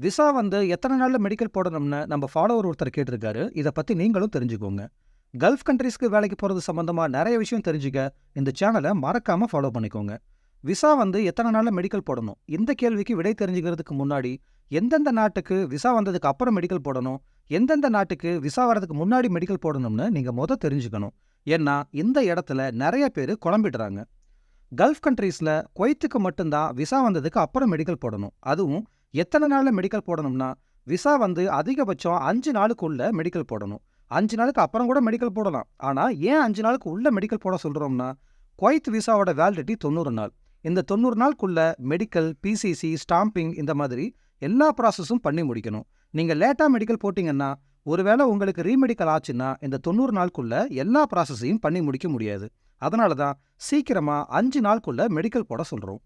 Visa வந்து எத்தனை நாள்ல மெடிக்கல் போடணும்னு நம்ம ஃபாலோவர் ஒருத்தர் கேட்டிருக்காரு. இதை பத்தி நீங்களும் தெரிஞ்சுக்கோங்க. கல்ஃப் கண்ட்ரீஸ்க்கு வேலைக்கு போறது சம்மந்தமாக நிறைய விஷயம் தெரிஞ்சுக்க இந்த சேனலை மறக்காம ஃபாலோ பண்ணிக்கோங்க. விசா வந்து எத்தனை நாள்ல மெடிக்கல் போடணும்? இந்த கேள்விக்கு விடை தெரிஞ்சுக்கிறதுக்கு முன்னாடி எந்தெந்த நாட்டுக்கு விசா வந்ததுக்கு அப்புறம் மெடிக்கல் போடணும்? எந்தெந்த நாட்டுக்கு விசா வரதுக்கு முன்னாடி மெடிக்கல் போடணும்னு நீங்க மொதல் தெரிஞ்சுக்கணும். ஏன்னா இந்த இடத்துல நிறைய பேர் குழம்பிடுறாங்க. கல்ஃப் கண்ட்ரீஸ்ல குவைத்துக்கு மட்டும்தான் விசா வந்ததுக்கு அப்புறம் மெடிக்கல் போடணும். அதுவும் எத்தனை நாள்ல மெடிக்கல் போடணும்னா விசா வந்து அதிகபட்சம் அஞ்சு நாளுக்குள்ள மெடிக்கல் போடணும். அஞ்சு நாளுக்கு அப்புறம் கூட மெடிக்கல் போடலாம். ஆனா ஏன் அஞ்சு நாளுக்கு உள்ள மெடிக்கல் போட சொல்றோம்னா குவைத் விசாவோட வேலிடிட்டி தொண்ணூறு நாள். இந்த தொண்ணூறு நாளுக்குள்ள மெடிக்கல் பிசிசி ஸ்டாம்பிங் இந்த மாதிரி எல்லா ப்ராசஸும் பண்ணி முடிக்கணும். நீங்க லேட்டா மெடிக்கல் போட்டீங்கன்னா ஒருவேளை உங்களுக்கு ரீமெடிக்கல் ஆச்சுன்னா இந்த தொண்ணூறு நாளுக்குள்ள எல்லா ப்ராசஸையும் பண்ணி முடிக்க முடியாது. அதனால தான் சீக்கிரமா அஞ்சு நாளுக்குள்ள மெடிக்கல் போட சொல்றோம்.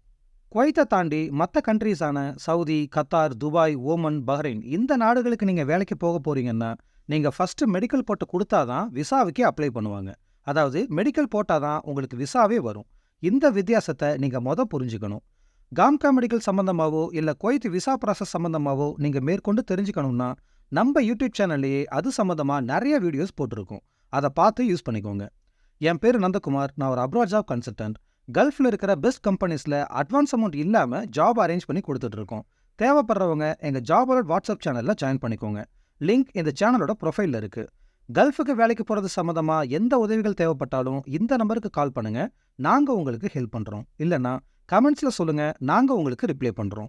குவைத்தை தாண்டி மற்ற கண்ட்ரீஸான Saudi Qatar Dubai Oman Bahrain இந்த நாடுகளுக்கு நீங்க வேலைக்கு போக போறீங்கன்னா நீங்க ஃபஸ்ட்டு மெடிக்கல் போட்டு கொடுத்தாதான் விசாவுக்கே அப்ளை பண்ணுவாங்க. அதாவது மெடிக்கல் போட்டாதான் உங்களுக்கு விசாவே வரும். இந்த வித்தியாசத்தை நீங்க மொத புரிஞ்சுக்கணும். காம்கா மெடிக்கல் சம்மந்தமாகவோ இல்ல குவைத் விசா ப்ராசஸ் சம்மந்தமாகவோ நீங்க மேற்கொண்டு தெரிஞ்சுக்கணும்னா நம்ம யூடியூப் சேனல்லையே அது சம்மந்தமாக நிறைய வீடியோஸ் போட்டிருக்கோம். அதை பார்த்து யூஸ் பண்ணிக்கோங்க. என் பேர் நந்தகுமார். நான் ஒரு அப்ராட் ஜாப் கன்சல்டன்ட் கல்ஃப்ல இருக்கிற பெஸ்ட் கம்பெனிஸ்ல அட்வான்ஸ் அமௌண்ட் இல்லாம ஜாப் அரேஞ்ச் பண்ணி கொடுத்துட்ருக்கோம். தேவைப்படுறவங்க எங்க ஜாப் அலர்ட் வாட்ஸ்அப் சேனல்ல ஜாயின் பண்ணிக்கோங்க. லிங்க் இந்த சேனலோட ப்ரொஃபைல்ல இருக்கு. கல்ஃபுக்கு வேலைக்கு போறது சம்மந்தமா எந்த உதவிகள் தேவைப்பட்டாலும் இந்த நம்பருக்கு கால் பண்ணுங்க. நாங்க உங்களுக்கு ஹெல்ப் பண்றோம். இல்லனா கமெண்ட்ஸ்ல சொல்லுங்க. நாங்க உங்களுக்கு ரிப்ளை பண்றோம்.